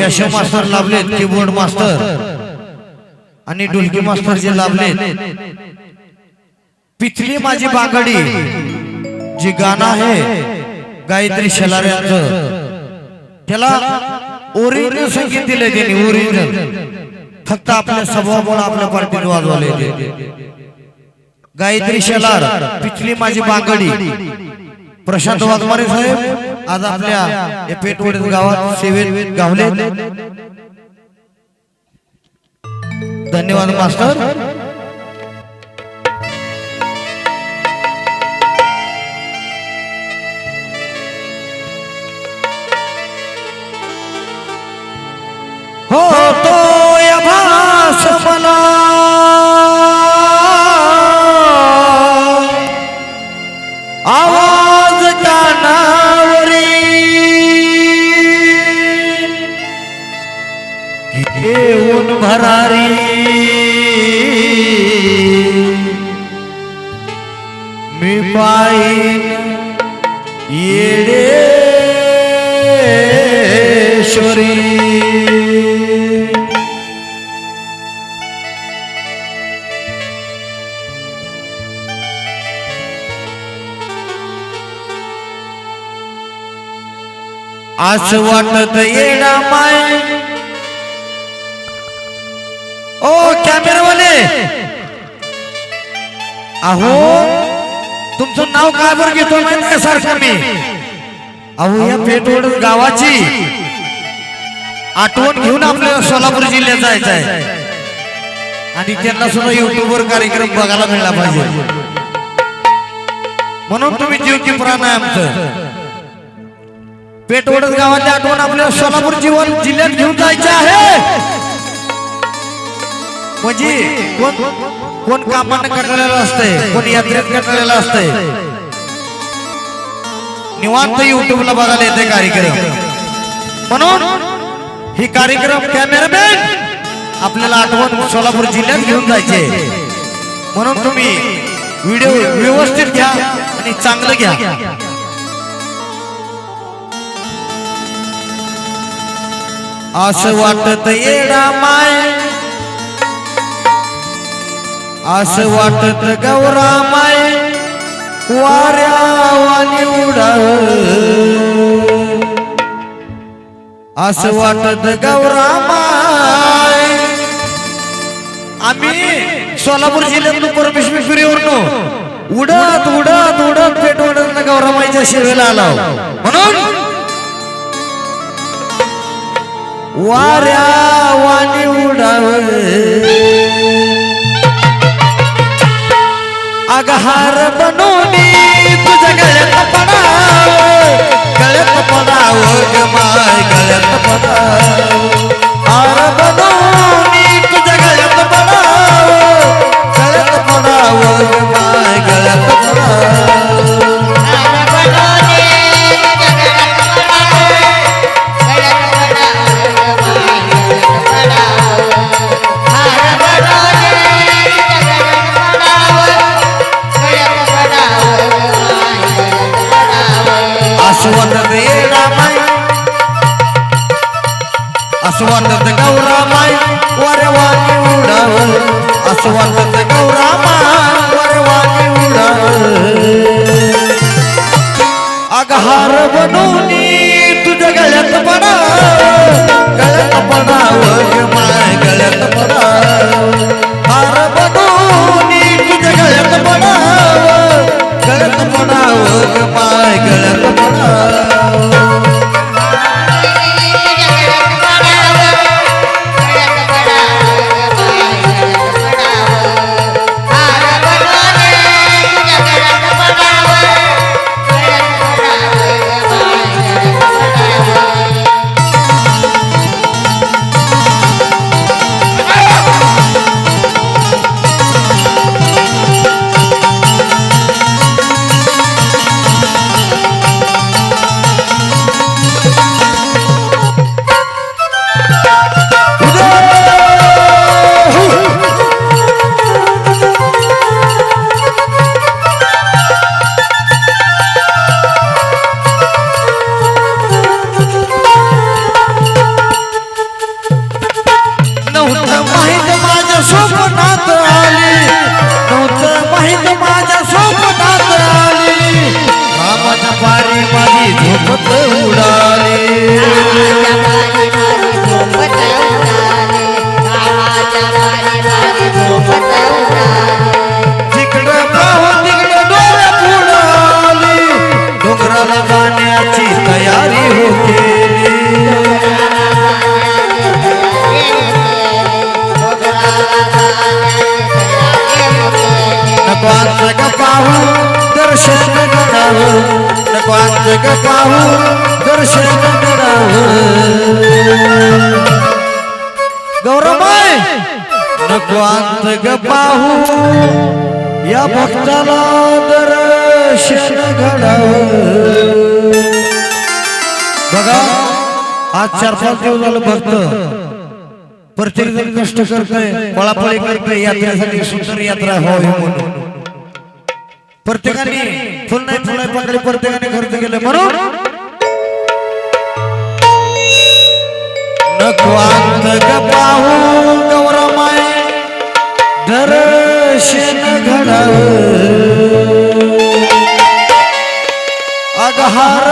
कॅशो master लाभलेत keyboard master आणि ढोलकी मास्टर जे लाभलेत. पिथली माझी बांगडी जी गाणं आहे गायत्री शेलार यांचं त्याला ओरिजिनल संगीत दिले त्यांनी ओरिजिनल. फक्त आपल्या स्वभावामुळे आपल्या पार्टीत वाजवले गायत्री शेलार पिछली माझी बांगडी. प्रशांत वाघमारे साहेब आज आपल्या या गावात सेवेत गावले धन्यवाद मास्टर. घेऊन भरारी मी पाईन येडेश्वरी असं वाटत अहो तुमचं नाव काय बरं घेतो माहिती सारखं मी? अहो या पेटवड गावाची. आठवण घेऊन आपल्याला सोलापूर जिल्ह्यात जायचं आहे आणि त्यांना सुद्धा युट्यूबवर कार्यक्रम बघायला मिळाला पाहिजे. म्हणून तुम्ही जीव की प्राण आहे आमचं पेटवडत गावाची आठवण आपल्याला सोलापूर जीवन जिल्ह्यात घेऊन जायचे आहे. म्हणजे कोण कोण कामानं कटलेलं असतंय कोण यात्रेत कटलेलं असतंय. निवांत युट्यूबला बघायला येते कार्यक्रम. म्हणून ही कार्यक्रम कॅमेरामॅन आपल्याला आठवण सोलापूर जिल्ह्यात घेऊन जायचे. म्हणून तुम्ही व्हिडिओ व्यवस्थित घ्या आणि चांगलं घ्या. असं वाटत येडा माय. असं वाटत गौरा माय वाऱ्यावानी उडाळ असं वाटत गौरा माय आम्ही सोलापूर जिल्ह्यातून परमेश्वरीवरून उडत उडत उडत पेटवडत गौरामाईच्या सेवेला आलो म्हणून वाऱ्या वाणी उडाव अगहार बनूनी अस्वंत वाटत गौरा माय अस्वंत वाणी उडाव असं अगहार बनवणी तुझ्या गळ्यात पडाव गळ्यात पडाव माय गळ्यात पडाव हार तुझ्या गळ्यात पडाव गळ्यात पडाव माय गळ्यात नकवांत पाहू दर्शन घडावं नकवांत जग पाहू दर्शन घडावं गौरवय नकवांत जग पाहू. या भक्ताला दर्शन घडावं. बघा आज चार पाच दिवस झालं भक्त. प्रत्येक जण कष्ट करतोय पळापळी करतोय यात्रेसाठी सुंदर यात्रा व्हावी म्हणून. प्रत्येकाने फुल नाही फुल नाही प्रत्येकाने खर्च केले म्हणून नकवांत ग पाहू गौरमाय दर्शन घडव. अगहार